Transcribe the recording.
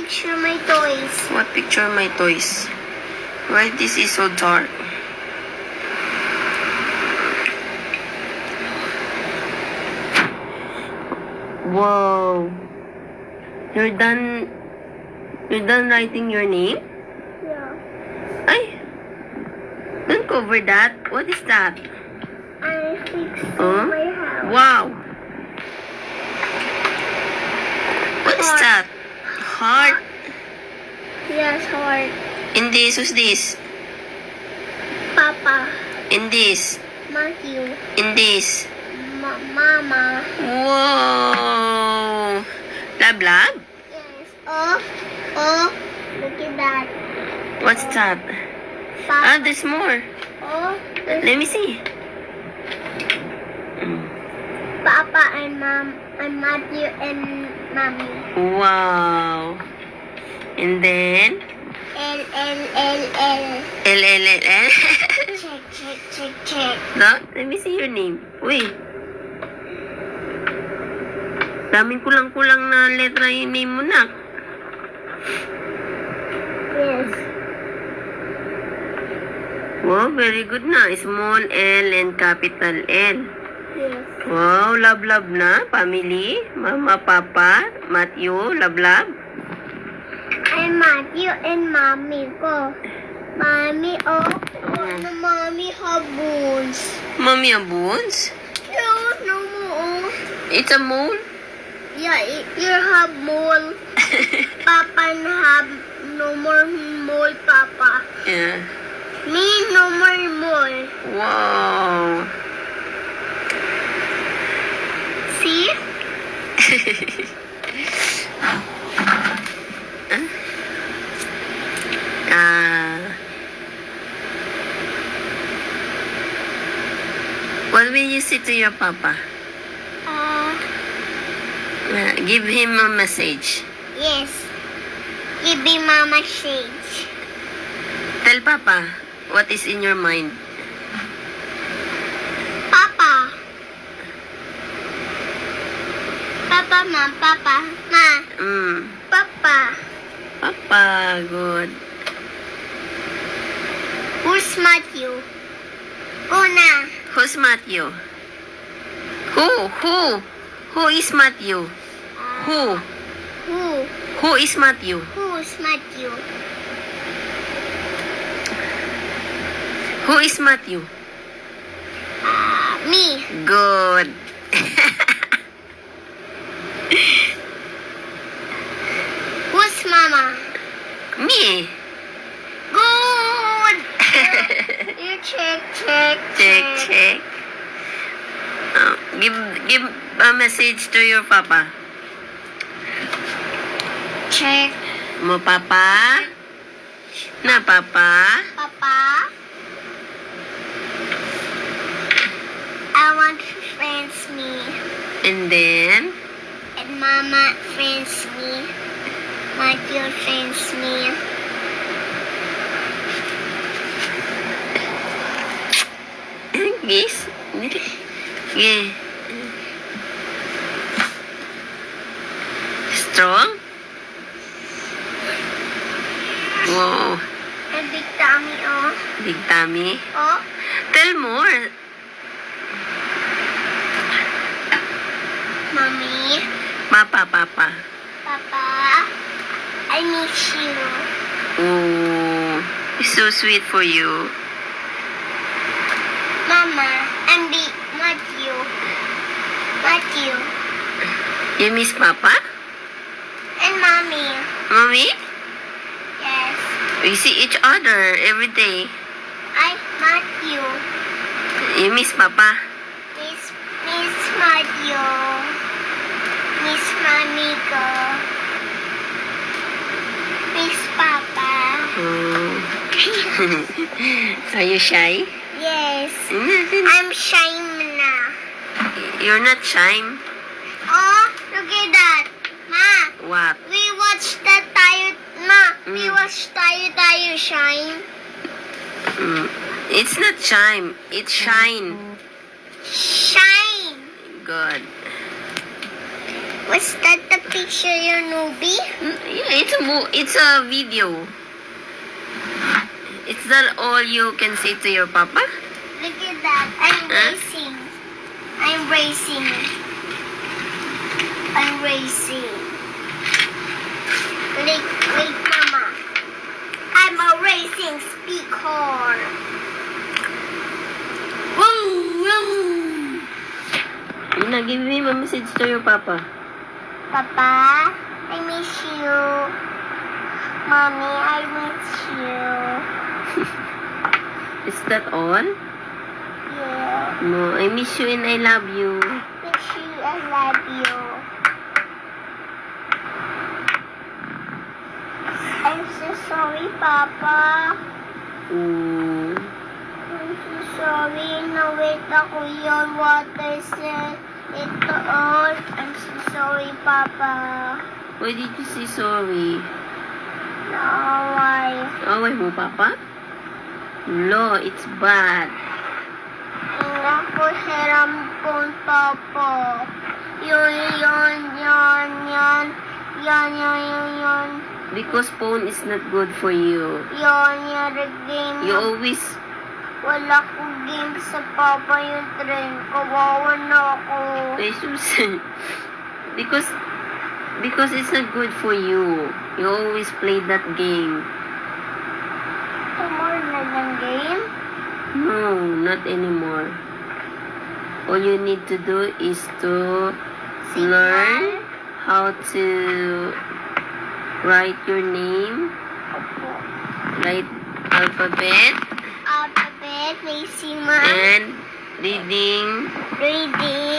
picture my toys. What picture of my toys? Why this is so dark? Whoa. You're done You're done writing your name? Yeah. Ay. Don't cover that. What is that? I fixed Huh? my house. Wow. What is that? Heart. Yes, heart. In this, who's this? Papa. In this. Matthew. In this. Ma- Mama. Whoa! Lab lab? Yes. Oh. Oh. Look at that. What's that? Papa. Ah, there's more. Oh. There's Let me see. Papa and Mom and Matthew and Mommy. Wow. And then, L L L L. L, L, L, L. Check check check check. no, let me see your name. Uy. Daming kulang-kulang na letra yung name mo na. Yes. Wow, very good na. Small L and capital L. Yes. Wow, love love na. Family, mama, papa, Matthew, love love. And Matthew and Mommy ko. Mommy, oh. Oh, Mommy have bones. Mommy a bones? No, no more. It's a mole? Yeah, it, you have mole. Papa have no more mole, Papa. yeah. Me, no more mole. Wow. See? Ah. what will you say to your papa? Uh, Uh, give him a message. yes. Give him Mama message. Tell papa what is in your mind. Papa. Papa, ma, Papa, ma, Mm. Papa. Papa, good. Who's Matthew? Una. Who's Matthew? Who? Who? Who is Matthew? Who? Who? Who is Matthew? Who's Matthew? Who is Matthew? Uh, me. Good. Who's Mama? Me. Good. you check, check, check, check. Uh, give give a message to your papa. Check. Mo papa. Na papa. Papa. I want to friends me. And then Mama friends me. Matthew friends me. Yes. Yeah. Strong? Wow. And big tummy, oh. Big tummy. Oh. Tell more. Mommy. Papa, papa. Papa. I miss you. Oh, it's so sweet for you. Mama. And big Matthew. Matthew. You miss papa? And Mommy. Mommy? Yes. We see each other every day. I Matthew. You You miss papa? Miss Miss Matthew. Mommy ko. Miss Papa. Oh. Are you shy? yes. I'm shy now. You're not shy. Oh, look at that. Ma, What? we watched that tayo. Ma, we Mm. watched tayo tayo shine. Mm. It's not shine. It's shine. Shine. Good. Was that the picture, your newbie? Mm, Yeah, it's a mo- it's a video. Is that all you can say to your papa? Look at that. I'm Huh? racing. I'm racing. I'm racing. Wait, wait, mama. I'm a racing speaker. Vroom, vroom. Ina, give him a message to your papa. Papa, I miss you. Mommy, I miss you. Is that all? Yeah. No, I miss you and I love you. Miss you. I love you. I'm so sorry, Papa. Ooh. I'm so sorry. Nawait ako yun. Water said ito all. I'm so sorry, Papa. Why did you say sorry? Naway. Away mo, papa? No, it's bad. Naku, hiram kong Papa. Yun, yun, yun, yun. Yan, yan, yan, yan. Because phone is not good for you. Yan, yan, game. You always Wala kong game sa Papa yung train. Kawawa na ako. Jesus. because because it's not good for you. You always play that game. Tomorrow na ng game? No, not anymore. All you need to do is to learn how to write your name, write alphabet, Alphabet, Macy Man. and reading Reading.